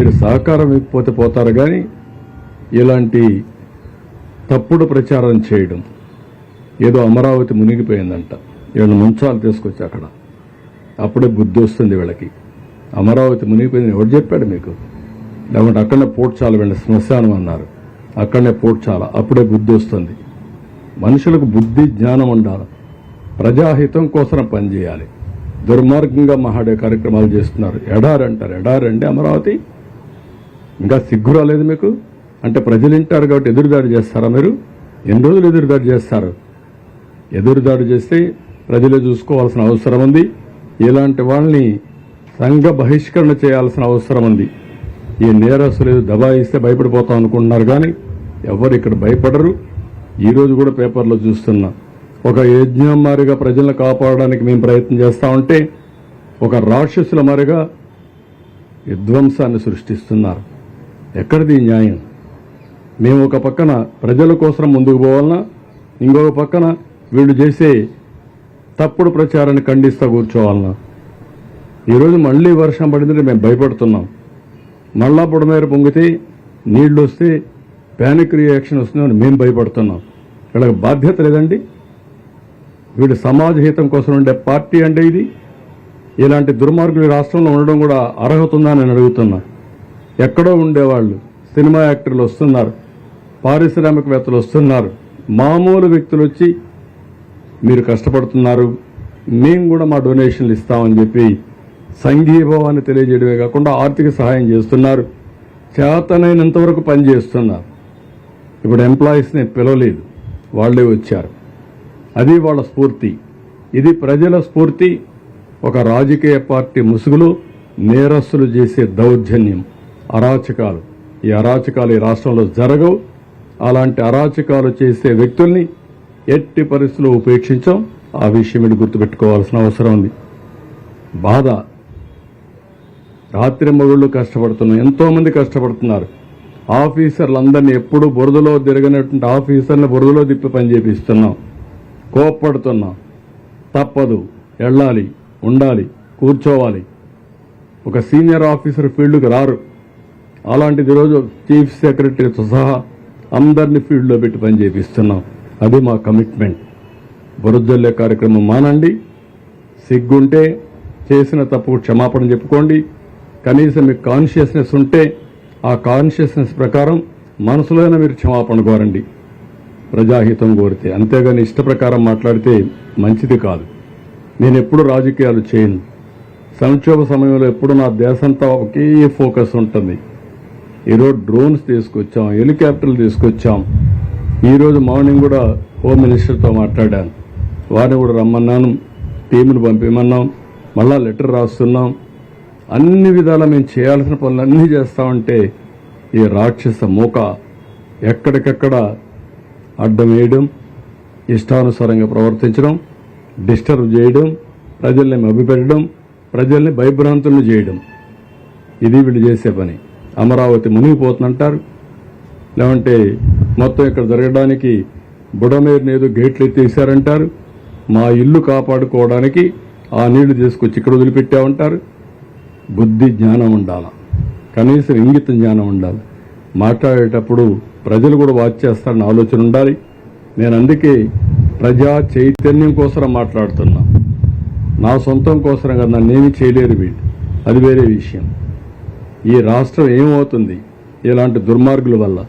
మీరు సహకారం ఇవ్వకపోతే పోతారు కానీ ఇలాంటి తప్పుడు ప్రచారం చేయడం. ఏదో అమరావతి మునిగిపోయిందంట. వీళ్ళని ముంచాలు తీసుకొచ్చి అక్కడ. అప్పుడే బుద్ధి వస్తుంది వీళ్ళకి. అమరావతి మునిగిపోయింది ఎవరు చెప్పాడు మీకు? లేకుంటే అక్కడనే పోడ్చాల వెళ్ళి శ్మశానం అన్నారు. అక్కడనే పోడ్చాల? అప్పుడే బుద్ధి వస్తుంది. మనుషులకు బుద్ధి జ్ఞానం ఉండాలి. ప్రజాహితం కోసం పనిచేయాలి దుర్మార్గంగా మహాడే కార్యక్రమాలు చేస్తున్నారు. ఎడారంటారు. ఎడారండి అమరావతి? ఇంకా సిగ్గు రాలేదు మీకు? అంటే ప్రజలు వింటారు కాబట్టి ఎదురుదాడి చేస్తారా మీరు? ఎన్ని రోజులు ఎదురుదాడి చేస్తారు? ఎదురుదాడి చేస్తే ప్రజలే చూసుకోవాల్సిన అవసరం ఉంది. ఇలాంటి వాళ్ళని సంఘ బహిష్కరణ చేయాల్సిన అవసరం ఉంది. ఈ నేరస్తులు ఏదో దబాయిస్తే భయపడిపోతాం అనుకుంటున్నారు కానీ ఎవరు ఇక్కడ భయపడరు. ఈరోజు కూడా పేపర్లో చూస్తున్నా. ఒక యజ్ఞమారిగా ప్రజలను కాపాడడానికి మేము ప్రయత్నం చేస్తా ఉంటే ఒక రాక్షసుల మారిగా విధ్వంసాన్ని సృష్టిస్తున్నారు. ఎక్కడిది న్యాయం? మేము ఒక పక్కన ప్రజల కోసం ముందుకు పోవాలన్నా ఇంకొక పక్కన వీళ్ళు చేసే తప్పుడు ప్రచారాన్ని ఖండిస్తూ కూర్చోవాలన్నా. ఈరోజు మళ్ళీ వర్షం పడిందంటే మేము భయపడుతున్నాం. మళ్ళా పొడమేర పొంగితే నీళ్ళు వస్తే ప్యానిక్ రియాక్షన్ వస్తుందని మేము భయపడుతున్నాం. వీళ్ళకి బాధ్యత లేదండి. వీడు సమాజ హితం కోసం ఉండే పార్టీ అంటే ఇది. ఇలాంటి దుర్మార్గులు ఈ రాష్ట్రంలో ఉండడం కూడా అర్హత ఉందా నేను అడుగుతున్నా. ఎక్కడో ఉండేవాళ్ళు సినిమా యాక్టర్లు వస్తున్నారు పారిశ్రామికవేత్తలు వస్తున్నారు. మామూలు వ్యక్తులు వచ్చి మీరు కష్టపడుతున్నారు మేము కూడా మా డొనేషన్లు ఇస్తామని చెప్పి సంఘీభావాన్ని తెలియజేయడమే కాకుండా ఆర్థిక సహాయం చేస్తున్నారు. చేతనైనంత వరకు పనిచేస్తున్నారు ఇప్పుడు ఎంప్లాయీస్ని పిలవలేదు వాళ్ళే వచ్చారు. అది వాళ్ళ స్ఫూర్తి. ఇది ప్రజల స్ఫూర్తి. ఒక రాజకీయ పార్టీ ముసుగులో నేరస్తులు చేసే దౌర్జన్యం. అరాచకాలు. ఈ అరాచకాలు ఈ రాష్ట్రంలో జరగవు. అలాంటి అరాచకాలు చేసే వ్యక్తుల్ని ఎట్టి పరిస్థితుల్లో ఉపేక్షించాం. ఆ విషయం మీరు గుర్తుపెట్టుకోవాల్సిన అవసరం ఉంది. బాధ. రాత్రి మొగుళ్ళు కష్టపడుతున్నాం ఎంతోమంది కష్టపడుతున్నారు. ఆఫీసర్లందరినీ ఎప్పుడూ బురదలో తిరగనటువంటి ఆఫీసర్ని బురదలో తిప్పి పని చేపిస్తున్నాం. కోప్పడుతున్నాం. తప్పదు. వెళ్ళాలి ఉండాలి కూర్చోవాలి. ఒక సీనియర్ ఆఫీసర్ ఫీల్డ్కి రారు. అలాంటిది ఈరోజు చీఫ్ సెక్రటరీతో సహా అందరినీ ఫీల్డ్లో పెట్టి పని చేపిస్తున్నాం అది మా కమిట్మెంట్. బురదల్లే కార్యక్రమం మానండి. సిగ్గుంటే చేసిన తప్పు క్షమాపణ చెప్పుకోండి. కనీసం మీకు కాన్షియస్నెస్ ఉంటే ఆ కాన్షియస్నెస్ ప్రకారం మనసులోనే మీరు క్షమాపణ కోరండి. ప్రజాహితం కోరితే అంతేగాని ఇష్ట ప్రకారం మాట్లాడితే మంచిది కాదు. నేను ఎప్పుడు రాజకీయాలు చేయను. సంక్షోభ సమయంలో ఎప్పుడు నా దేశంతా ఒకే ఫోకస్ ఉంటుంది. ఈరోజు డ్రోన్స్ తీసుకొచ్చాం హెలికాప్టర్లు తీసుకొచ్చాం. ఈరోజు మార్నింగ్ కూడా హోమ్ మినిస్టర్తో మాట్లాడాను. వారిని కూడా రమ్మన్నాను టీమును పంపిమన్నాం మళ్ళా లెటర్ రాస్తున్నాం. అన్ని విధాలా మేము చేయాల్సిన పనులన్నీ చేస్తామంటే ఈ రాక్షస మూక ఎక్కడికెక్కడ అడ్డం వేయడం ఇష్టానుసారంగా ప్రవర్తించడం డిస్టర్బ్ చేయడం ప్రజల్ని మభ్యపెట్టడం ప్రజల్ని భయభ్రాంతులను చేయడం. ఇది వీళ్ళు చేసే పని. అమరావతి మునిగిపోతుందంటారు? లేదంటే మొత్తం ఇక్కడ జరగడానికి బుడమేరుని ఏదో గేట్లు ఎత్తేసారంటారు మా ఇల్లు కాపాడుకోవడానికి ఆ నీళ్ళు తీసుకొచ్చి ఇక్కడ వదిలిపెట్టామంటారు బుద్ధి జ్ఞానం ఉండాల. కనీసం ఇంగిత జ్ఞానం ఉండాలి. మాట్లాడేటప్పుడు ప్రజలు కూడా వాచ్ చేస్తారని ఆలోచన ఉండాలి. నేను అందుకే ప్రజా చైతన్యం కోసం మాట్లాడుతున్నా. నా సొంతం కోసం కదా నన్నేమీ చేయలేరు వీళ్ళు. అది వేరే విషయం. ఈ రాష్ట్రం ఏమవుతుంది? ఇలాంటి దుర్మార్గుల వల్ల.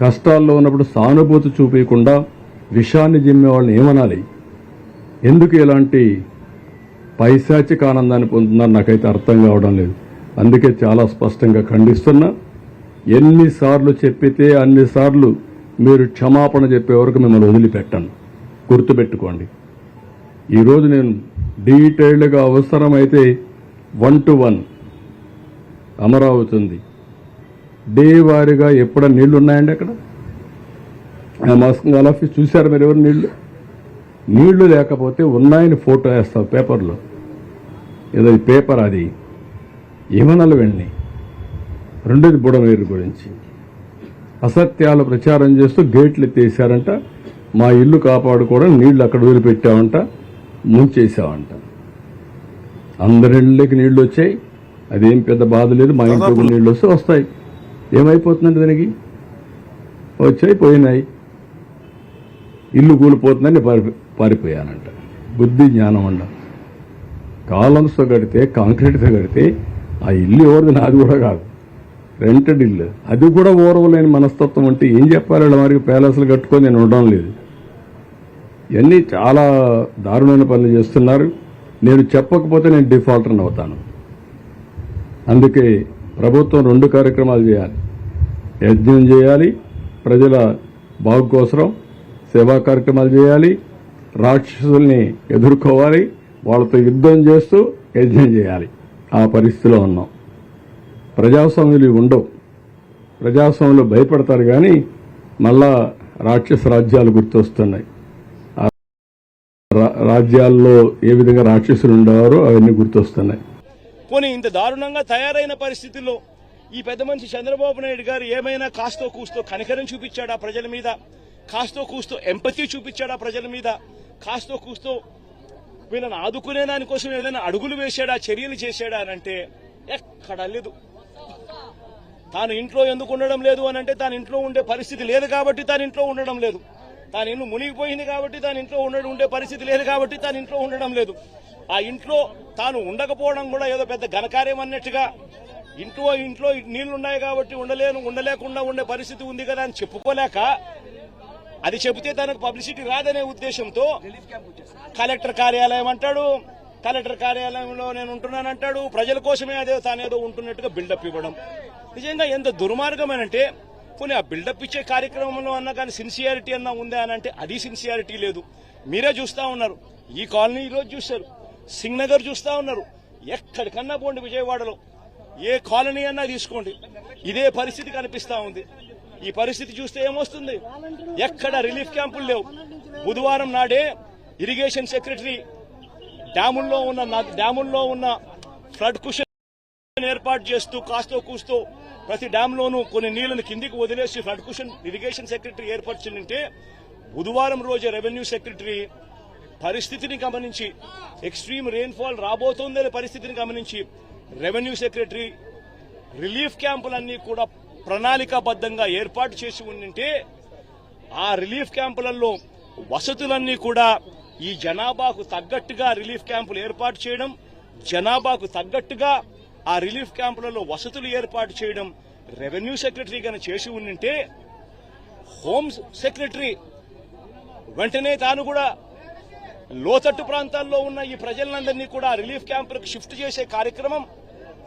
కష్టాల్లో ఉన్నప్పుడు సానుభూతి చూపించకుండా విషాన్ని జిమ్మే వాళ్ళని ఏమనాలి? ఎందుకు ఇలాంటి పైశాచిక ఆనందాన్ని పొందుతున్నారు? నాకైతే అర్థం కావడం లేదు. అందుకే చాలా స్పష్టంగా ఖండిస్తున్నా. ఎన్నిసార్లు చెప్పితే అన్నిసార్లు మీరు క్షమాపణ చెప్పే వరకు మిమ్మల్ని వదిలిపెట్టను. గుర్తుపెట్టుకోండి. ఈరోజు నేను డీటెయిల్డ్గా అవసరమైతే వన్ టు వన్ అమరావతి ఉంది డే వారీగా ఎప్పుడ నీళ్ళు ఉన్నాయండి అక్కడ ఆ మాస్కంగాల్ ఆఫీస్ చూశారు మీరు ఎవరు నీళ్ళు? నీళ్ళు లేకపోతే ఉన్నాయని ఫోటో వేస్తావు పేపర్లో. ఏదో పేపర్ అది. ఏమనాలి వెళ్ళి రెండోది బుడమేరు గురించి. అసత్యాలు ప్రచారం చేస్తూ గేట్లు ఎత్తేసారంట మా ఇల్లు కాపాడుకోవడం నీళ్ళు అక్కడ వదిలిపెట్టామంట ముంచేసామంట అందరిళ్ళకి నీళ్ళు వచ్చాయి. అదేం పెద్ద బాధ లేదు మా ఇంట్లో నీళ్ళు వస్తే వస్తాయి. ఏమైపోతుందండి దానికి? వచ్చాయి పోయినాయి. ఇల్లు కూలిపోతుందని పారి పారిపోయానంట. బుద్ధి జ్ఞానం అండ కాలమ్స్తో కడితే కాంక్రీట్తో కడితే ఆ ఇల్లు ఎవరిది? నాది కూడా కాదు. రెంటెడ్ ఇల్లు అది కూడా ఓరవలేని మనస్తత్వం అంటే ఏం చెప్పాలి వీళ్ళ వారికి? ప్యాలెస్లు కట్టుకొని నేను ఉండడం లేదు. ఇవన్నీ చాలా దారుణమైన పనులు చేస్తున్నారు. నేను చెప్పకపోతే నేను డిఫాల్టర్ని అవుతాను. అందుకే ప్రభుత్వం రెండు కార్యక్రమాలు చేయాలి. యజ్ఞం చేయాలి ప్రజల బాగు కోసరం సేవా కార్యక్రమాలు చేయాలి రాక్షసుల్ని ఎదుర్కోవాలి వాళ్ళతో యుద్ధం చేస్తూ యజ్ఞం చేయాలి. ఆ పరిస్థితిలో ఉన్నాం. ప్రజాస్వామ్యులు ఇవి ఉండవు. ప్రజాస్వామ్యంలో భయపడతారు కానీ మళ్ళా రాక్షస రాజ్యాలు గుర్తొస్తున్నాయి. రా- రాజ్యాల్లో ఏ విధంగా రాక్షసులు ఉండేవారో అవన్నీ గుర్తొస్తున్నాయి. పోనీ ఇంత దారుణంగా తయారైన పరిస్థితుల్లో ఈ పెద్ద మనిషి చంద్రబాబు నాయుడు గారు ఏమైనా కాస్తో కూస్తో కనికరం చూపించాడా ప్రజల మీద? కాస్తో కూస్తో ఎంపతి చూపించాడా ప్రజల మీద? కాస్తో కూస్తో వీళ్ళని ఆదుకునే దానికోసం ఏదైనా అడుగులు వేశాడా చర్యలు చేశాడా అని అంటే ఎక్కడా లేదు. తాను ఇంట్లో ఎందుకు ఉండడం లేదు అని అంటే తాను ఇంట్లో ఉండే పరిస్థితి లేదు కాబట్టి తాను ఇంట్లో ఉండడం లేదు. తాను ఇల్లు మునిగిపోయింది కాబట్టి తాను ఇంట్లో ఉండడం ఉండే పరిస్థితి లేదు కాబట్టి తాను ఇంట్లో ఉండడం లేదు. ఆ ఇంట్లో తాను ఉండకపోవడం కూడా ఏదో పెద్ద ఘనకార్యం అన్నట్టుగా. ఇంట్లో ఇంట్లో నీళ్ళున్నాయి కాబట్టి ఉండలేను ఉండలేకుండా ఉండే పరిస్థితి ఉంది కదా అని చెప్పుకోలేక అది చెబితే తనకు పబ్లిసిటీ రాదనే ఉద్దేశంతో కలెక్టర్ కార్యాలయం అంటాడు కలెక్టర్ కార్యాలయంలో నేను ఉంటున్నానంటాడు ప్రజల కోసమే అదే తానేదో ఉంటున్నట్టుగా బిల్డప్ ఇవ్వడం. నిజంగా ఎంత దుర్మార్గమేనంటే పోనీ ఆ బిల్డప్ ఇచ్చే కార్యక్రమంలో అన్నా కానీ సిన్సియారిటీ అన్నా ఉందా అని అంటే అది సిన్సియారిటీ లేదు. మీరే చూస్తా ఉన్నారు. ఈ కాలనీ ఈరోజు చూశారు. సింగ్ నగర్ చూస్తా ఉన్నారు. ఎక్కడికన్నా పోండి విజయవాడలో. ఏ కాలనీ అన్నా తీసుకోండి. ఇదే పరిస్థితి కనిపిస్తా ఉంది. ఈ పరిస్థితి చూస్తే ఏమొస్తుంది? ఎక్కడ రిలీఫ్ క్యాంపులు లేవు. బుధవారం నాడే ఇరిగేషన్ సెక్రటరీ డ్యాముల్లో ఉన్న డ్యాముల్లో ఉన్న ఫ్లడ్ కుషన్ ఏర్పాటు చేస్తూ కాస్తో కూస్తూ ప్రతి డ్యాంలోనూ కొన్ని నీళ్ళను కిందికి వదిలేసి ఫ్లడ్ కుషన్ ఇరిగేషన్ సెక్రటరీ ఏర్పరిచిందంటే బుధవారం రోజు రెవెన్యూ సెక్రటరీ పరిస్థితిని గమనించి ఎక్స్ట్రీమ్ రెయిన్ఫాల్ రాబోతోందనే పరిస్థితిని గమనించి రెవెన్యూ సెక్రటరీ రిలీఫ్ క్యాంపులన్నీ కూడా ప్రణాళికాబద్ధంగా ఏర్పాటు చేసి ఉండింటే ఆ రిలీఫ్ క్యాంపులలో వసతులన్నీ కూడా ఈ జనాభాకు తగ్గట్టుగా రిలీఫ్ క్యాంపులు ఏర్పాటు చేయడం జనాభాకు తగ్గట్టుగా ఆ రిలీఫ్ క్యాంపులలో వసతులు ఏర్పాటు చేయడం రెవెన్యూ సెక్రటరీ గాని చేసి ఉండింటే హోమ్ సెక్రటరీ వెంటనే తాను కూడా లోతట్టు ప్రాంతాల్లో ఉన్న ఈ ప్రజలందరినీ కూడా రిలీఫ్ క్యాంపులకు షిఫ్ట్ చేసే కార్యక్రమం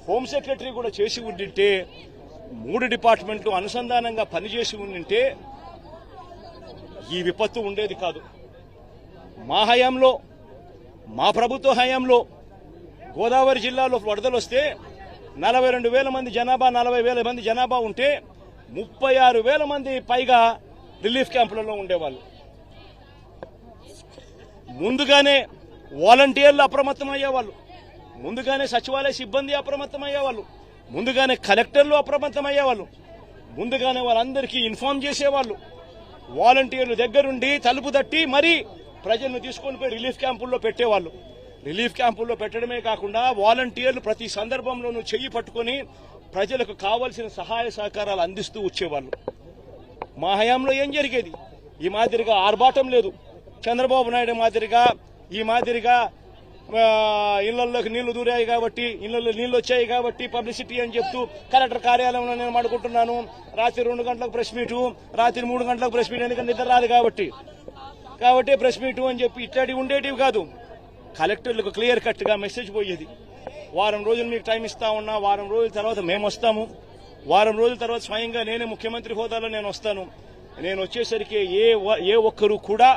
హోమ్ సెక్రటరీ కూడా చేసి ఉండింటే మూడు డిపార్ట్మెంట్లు అనుసంధానంగా పనిచేసి ఉండింటే ఈ విపత్తు ఉండేది కాదు. మా హయాంలో మా ప్రభుత్వ హయాంలో గోదావరి జిల్లాలో వరదలు వస్తే నలభై రెండు వేల మంది జనాభా నలభై వేల మంది జనాభా ఉంటే ముప్పై ఆరు వేల మంది పైగా రిలీఫ్ క్యాంపులలో ఉండేవాళ్ళు. ముందుగానే వాలంటీర్లు అప్రమత్తం అయ్యేవాళ్ళు ముందుగానే సచివాలయ సిబ్బంది అప్రమత్తం అయ్యేవాళ్ళు ముందుగానే కలెక్టర్లు అప్రమత్తం అయ్యేవాళ్ళు ముందుగానే వాళ్ళందరికీ ఇన్ఫార్మ్ చేసేవాళ్ళు. వాలంటీర్లు దగ్గరుండి తలుపు తట్టి మరీ ప్రజలను తీసుకొని పోయి రిలీఫ్ క్యాంపుల్లో పెట్టేవాళ్ళు. రిలీఫ్ క్యాంపుల్లో పెట్టడమే కాకుండా వాలంటీర్లు ప్రతి సందర్భంలోనూ చెయ్యి పట్టుకొని ప్రజలకు కావలసిన సహాయ సహకారాలు అందిస్తూ వచ్చేవాళ్ళు. మా హయాంలో ఏం జరిగేది? ఈ మాదిరిగా ఆర్భాటం లేదు. చంద్రబాబు నాయుడు మాదిరిగా ఈ మాదిరిగా ఇళ్ళలోకి నీళ్ళు దూరాయి కాబట్టి ఇళ్ళలో నీళ్ళు వచ్చాయి కాబట్టి పబ్లిసిటీ అని చెప్తూ కలెక్టర్ కార్యాలయంలో నేను మాడుకుంటున్నాను రాత్రి రెండు గంటలకు ప్రెస్ మీటు రాత్రి మూడు గంటలకు ప్రెస్ మీట్ ఎందుకంటే నిద్ర రాదు కాబట్టి. కాబట్టి ప్రెస్ మీటు అని చెప్పి ఇట్లాంటివి ఉండేటివి కాదు. కలెక్టర్లకు క్లియర్ కట్గా మెసేజ్ పోయేది. వారం రోజులు మీకు టైం ఇస్తా ఉన్నా వారం రోజుల తర్వాత మేము వస్తాము. వారం రోజుల తర్వాత స్వయంగా నేనే ముఖ్యమంత్రి హోదాలో నేను వస్తాను. నేను వచ్చేసరికి ఏ ఏ ఒక్కరు కూడా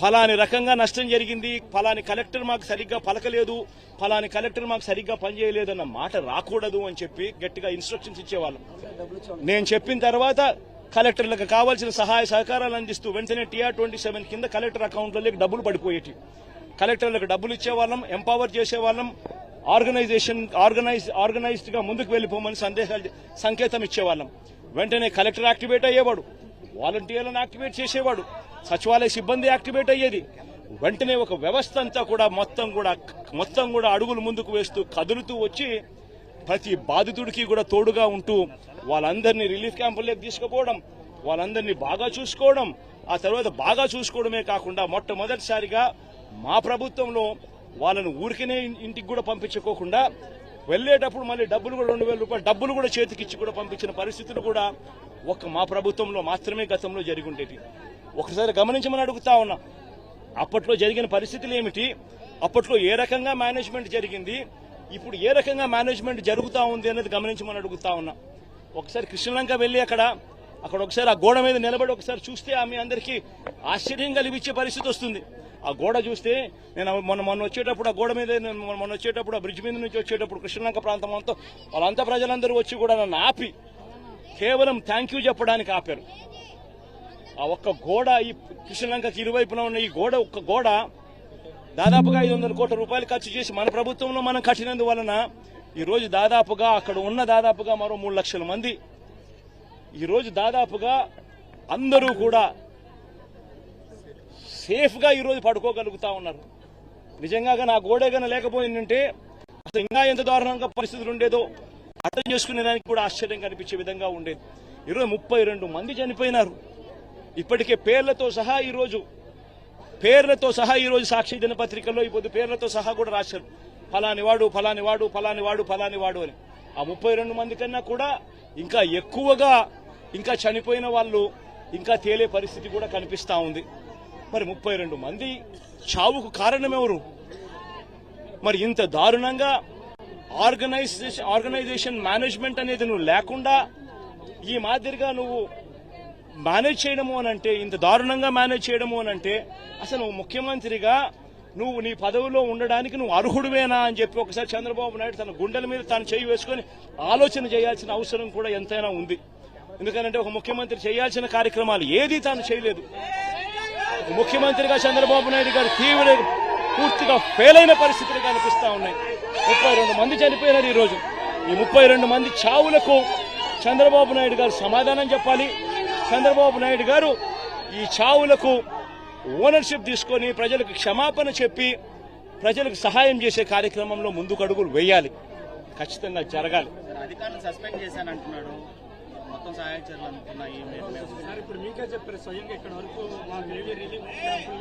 ఫలాని రకంగా నష్టం జరిగింది. ఫలాని కలెక్టర్ మాకు సరిగ్గా పలకలేదు. ఫలాని కలెక్టర్ మాకు సరిగ్గా పనిచేయలేదు అన్న మాట రాకూడదు అని చెప్పి గట్టిగా ఇన్స్ట్రక్షన్స్ ఇచ్చేవాళ్ళం. నేను చెప్పిన తర్వాత కలెక్టర్లకు కావాల్సిన సహాయ సహకారాలు అందిస్తూ వెంటనే టీఆర్ ట్వంటీ సెవెన్ కింద కలెక్టర్ అకౌంట్లలోకి డబ్బులు పడిపోయేటి కలెక్టర్లకు డబ్బులు ఇచ్చేవాళ్ళం ఎంపవర్ చేసేవాళ్ళం ఆర్గనైజేషన్ ఆర్గనైజ్ ఆర్గనైజ్డ్గా ముందుకు వెళ్ళిపోమని సందేశాలు సంకేతం ఇచ్చేవాళ్ళం. వెంటనే కలెక్టర్ యాక్టివేట్ అయ్యేవాడు. వాలంటీర్లను యాక్టివేట్ చేసేవాడు. సచివాలయ సిబ్బంది యాక్టివేట్ అయ్యేది. వెంటనే ఒక వ్యవస్థ అంతా కూడా మొత్తం కూడా మొత్తం కూడా అడుగులు ముందుకు వేస్తూ కదులుతూ వచ్చి ప్రతి బాధితుడికి కూడా తోడుగా ఉంటూ వాళ్ళందరినీ రిలీఫ్ క్యాంపుల్లోకి తీసుకుపోవడం వాళ్ళందరినీ బాగా చూసుకోవడం ఆ తర్వాత బాగా చూసుకోవడమే కాకుండా మొట్టమొదటిసారిగా మా ప్రభుత్వంలో వాళ్ళను ఊరికనే ఇంటికి కూడా పంపించుకోకుండా వెళ్ళేటప్పుడు మళ్ళీ డబ్బులు కూడా రెండు వేల రూపాయలు డబ్బులు కూడా చేతికిచ్చి కూడా పంపించిన పరిస్థితులు కూడా ఒక్క మా ప్రభుత్వంలో మాత్రమే గతంలో జరిగి ఉండేవి ఒకసారి గమనించమని అడుగుతా ఉన్నా. అప్పట్లో జరిగిన పరిస్థితులు ఏమిటి? అప్పట్లో ఏ రకంగా మేనేజ్మెంట్ జరిగింది? ఇప్పుడు ఏ రకంగా మేనేజ్మెంట్ జరుగుతూ ఉంది అనేది గమనించమని అడుగుతా ఉన్నా. ఒకసారి కృష్ణలంక వెళ్ళి అక్కడ అక్కడ ఒకసారి ఆ గోడ మీద నిలబడి ఒకసారి చూస్తే ఆమె అందరికీ ఆశ్చర్యం కలిగించే పరిస్థితి వస్తుంది. ఆ గోడ చూస్తే నేను మొన్న మొన్న వచ్చేటప్పుడు ఆ గోడ మీద నేను మొన్న వచ్చేటప్పుడు ఆ బ్రిడ్జ్ మీద నుంచి వచ్చేటప్పుడు కృష్ణలంక ప్రాంతం అంతా వాళ్ళంతా ప్రజలందరూ వచ్చి కూడా నన్ను ఆపి కేవలం థ్యాంక్ యూ చెప్పడానికి ఆపారు. ఆ ఒక్క గోడ ఈ కృష్ణలంకకి ఇరువైపున ఉన్న ఈ గోడ ఒక్క గోడ దాదాపుగా ఐదు వందల కోట్ల రూపాయలు ఖర్చు చేసి మన ప్రభుత్వంలో మనం కట్టినందువలన ఈ రోజు దాదాపుగా అక్కడ ఉన్న దాదాపుగా మరో మూడు లక్షల మంది. ఈరోజు దాదాపుగా అందరూ కూడా సేఫ్గా ఈరోజు పడుకోగలుగుతా ఉన్నారు. నిజంగా నా గోడే గన లేకపోయిందంటే అసలు ఇంకా ఎంత దారుణంగా పరిస్థితులు ఉండేదో అర్థం చేసుకునే దానికి కూడా ఆశ్చర్యం కనిపించే విధంగా ఉండేది. ఈరోజు ముప్పై రెండు మంది చనిపోయినారు. ఇప్పటికే పేర్లతో సహా ఈరోజు పేర్లతో సహా ఈరోజు సాక్షి దినపత్రికల్లో ఇప్పుడు పేర్లతో సహా కూడా రాశారు. ఫలాని వాడు ఫలాని వాడు ఫలాని వాడు ఫలాని వాడు అని. ఆ ముప్పై రెండు మంది కన్నా కూడా ఇంకా ఎక్కువగా ఇంకా చనిపోయిన వాళ్ళు ఇంకా తేలే పరిస్థితి కూడా కనిపిస్తా ఉంది. మరి ముప్పై రెండు మంది చావుకు కారణమెవరు ఎవరు? మరి ఇంత దారుణంగా ఆర్గనైజేషన్ ఆర్గనైజేషన్ మేనేజ్మెంట్ అనేది నువ్వు లేకుండా ఈ మాదిరిగా నువ్వు మేనేజ్ చేయడము అని అంటే ఇంత దారుణంగా మేనేజ్ చేయడము అని అంటే అసలు ముఖ్యమంత్రిగా నువ్వు నీ పదవిలో ఉండడానికి నువ్వు అర్హుడువేనా అని చెప్పి ఒకసారి చంద్రబాబు నాయుడు తన గుండెల మీద తాను చేయి వేసుకొని ఆలోచన చేయాల్సిన అవసరం కూడా ఎంతైనా ఉంది. ఎందుకంటే ఒక ముఖ్యమంత్రి చేయాల్సిన కార్యక్రమాలు ఏది తాను చేయలేదు. ముఖ్యమంత్రిగా చంద్రబాబు నాయుడు గారు తీవ్ర పూర్తిగా ఫెయిల్ అయిన పరిస్థితులు కనిపిస్తూ ఉన్నాయి. ముప్పై రెండు మంది చనిపోయినారు ఈరోజు ఈ ముప్పై రెండు మంది చావులకు చంద్రబాబు నాయుడు గారు సమాధానం చెప్పాలి. చంద్రబాబు నాయుడు గారు ఈ చావులకు ఓనర్షిప్ తీసుకొని ప్రజలకు క్షమాపణ చెప్పి ప్రజలకు సహాయం చేసే కార్యక్రమంలో ముందుకు అడుగులు వేయాలి. ఖచ్చితంగా జరగాలి. అధికారులు సస్పెండ్ చేశానంటున్నాడు. మొత్తం సహాయం చర్యలు సార్ ఇప్పుడు మీకే చెప్పారు స్వయంగా ఇక్కడ వరకు